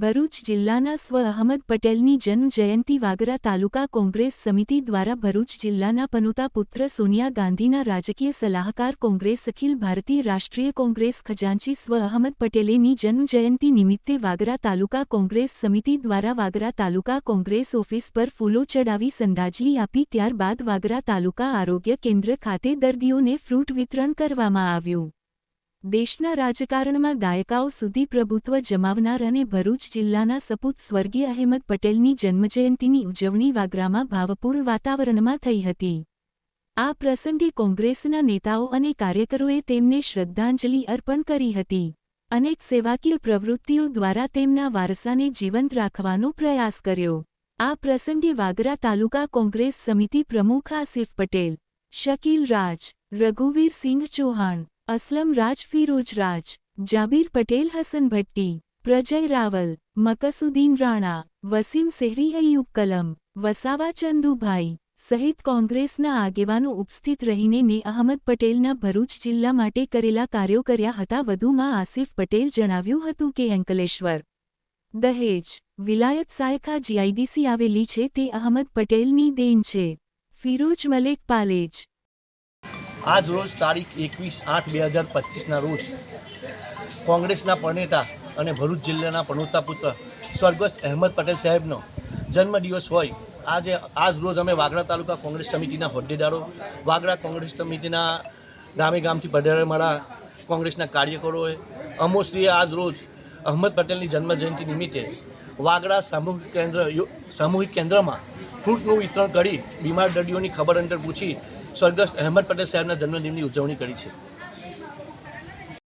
ભરૂચ જિલ્લાના સ્વ અહમદ પટેલની જન્મ જયંતિ વાગરા તાલુકા કોંગ્રેસ સમિતિ દ્વારા ભરૂચ જિલ્લાના પનોતા પુત્ર સોનિયા ગાંધીના રાજકીય સલાહકાર કોંગ્રેસ અખિલ ભારતીય રાષ્ટ્રીય કોંગ્રેસ ખજાનચી સ્વ અહમદ પટેલેની જન્મ જયંતિ નિમિત્તે વાગરા તાલુકા કોંગ્રેસ સમિતિ દ્વારા વાગરા તાલુકા કોંગ્રેસ ઓફિસ પર ફૂલો ચડાવી સંદાજલી આપી ત્યારબાદ વાગરા તાલુકા આરોગ્ય કેન્દ્ર ખાતે દર્દીઓને ફ્રૂટ વિતરણ કરવામાં આવ્યું. દેશના રાજકારણમાં દાયકાઓ સુધી પ્રભુત્વ જમાવનાર અને ભરૂચ જિલ્લાના સપૂત સ્વર્ગીય અહેમદ પટેલની જન્મજયંતિની ઉજવણી વાગરામાં ભાવપૂર્ણ વાતાવરણમાં થઈ હતી. આ પ્રસંગે કોંગ્રેસના નેતાઓ અને કાર્યકરોએ તેમને શ્રદ્ધાંજલિ અર્પણ કરી હતી અનેક સેવાકીય પ્રવૃત્તિઓ દ્વારા તેમના વારસાને જીવંત રાખવાનો પ્રયાસ કર્યો. આ પ્રસંગે વાગરા તાલુકા કોંગ્રેસ સમિતિ પ્રમુખ આસિફ પટેલ, શકીલ રાજ, રઘુવીર સિંહ ચૌહાણ અસલમ રાજ ફિરોજ રાજ, જાબીર પટેલ, હસન ભટ્ટી, પ્રજય રાવલ મકસુદ્દીન રાણા, વસીમ સેહરી અયુબ કલમ, વસાવા ચંદુભાઈ સહિત કોંગ્રેસના આગેવાનો ઉપસ્થિત રહીને ને અહમદ પટેલના ભરૂચ જિલ્લા માટે કરેલા કાર્યો કર્યા હતા. વધુમાં આસિફ પટેલ જણાવ્યું હતું કે અંકલેશ્વર દહેજ વિલાયત સાયખા જીઆઈડીસી આવેલી છે. તે અહમદ પટેલની દેન છે. ફિરોજ મલેક પાલેજ આજ રોજ તારીખ એકવીસ આઠ બે હજાર પચીસના રોજ કોંગ્રેસના પરનેતા અને ભરૂચ જિલ્લાના પ્રણોતા પુત્ર સ્વર્ગસ્થ અહેમદ પટેલ સાહેબનો જન્મદિવસ હોય. આજે, આજ રોજ અમે વાગડા તાલુકા કોંગ્રેસ સમિતિના હોદ્દેદારો, વાગડા કોંગ્રેસ સમિતિના ગામે ગામથી પધારેલા કોંગ્રેસના કાર્યકરોએ, અમોશ્રીએ આજ રોજ અહમદ પટેલની જન્મજયંતિ નિમિત્તે વાગડા સામૂહિક કેન્દ્ર સામૂહિક કેન્દ્રમાં ફ્રૂટનું વિતરણ કરી બીમાર દર્દીઓની ખબર અંતર પૂછી સ્વર્ગસ્થ અહેમદ પટેલ સાહેબના જન્મદિનની ઉજવણી કરી છે.